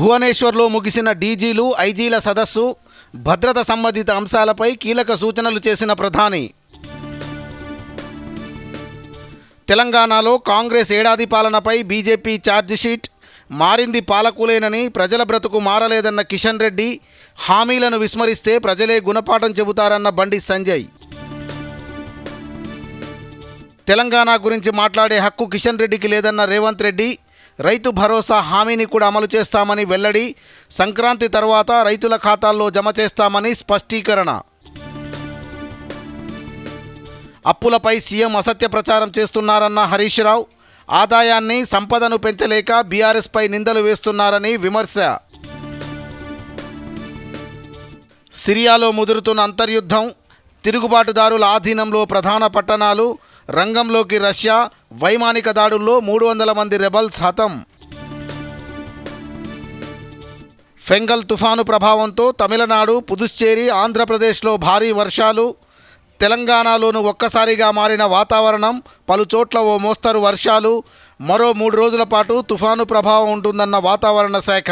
భువనేశ్వర్లో ముగిసిన డీజీలు ఐజీల సదస్సు భద్రత సంబంధిత అంశాలపై కీలక సూచనలు చేసిన ప్రధాని. తెలంగాణలో కాంగ్రెస్ ఏడాది పాలనపై బీజేపీ ఛార్జిషీట్ మారింది పాలకులేనని ప్రజల బ్రతుకు మారలేదన్న కిషన్ రెడ్డి హామీలను విస్మరిస్తే ప్రజలే గుణపాఠం చెబుతారన్న బండి సంజయ్. తెలంగాణ గురించి మాట్లాడే హక్కు కిషన్ రెడ్డికి లేదన్న రేవంత్ రెడ్డి రైతు భరోసా హామీని కూడా అమలు చేస్తామని వెల్లడి. సంక్రాంతి తర్వాత రైతుల ఖాతాల్లో జమ చేస్తామని స్పష్టీకరణ. అప్పులపై సీఎం అసత్య ప్రచారం చేస్తున్నారన్న హరీష్ రావు. ఆదాయాన్ని సంపదను పెంచలేక బీఆర్ఎస్పై నిందలు వేస్తున్నారని విమర్శ. సిరియాలో ముదురుతున్న అంతర్యుద్ధం తిరుగుబాటుదారుల ఆధీనంలో ప్రధాన పట్టణాలు రంగంలోకి రష్యా వైమానిక దాడుల్లో మూడు వందల మంది రెబల్స్ హతం. ఫెంగల్ తుఫాను ప్రభావంతో తమిళనాడు పుదుచ్చేరి ఆంధ్రప్రదేశ్లో భారీ వర్షాలు. తెలంగాణలోనూ ఒక్కసారిగా మారిన వాతావరణం పలుచోట్ల ఓ మోస్తరు వర్షాలు. మరో మూడు రోజుల పాటు తుఫాను ప్రభావం ఉంటుందన్న వాతావరణ శాఖ.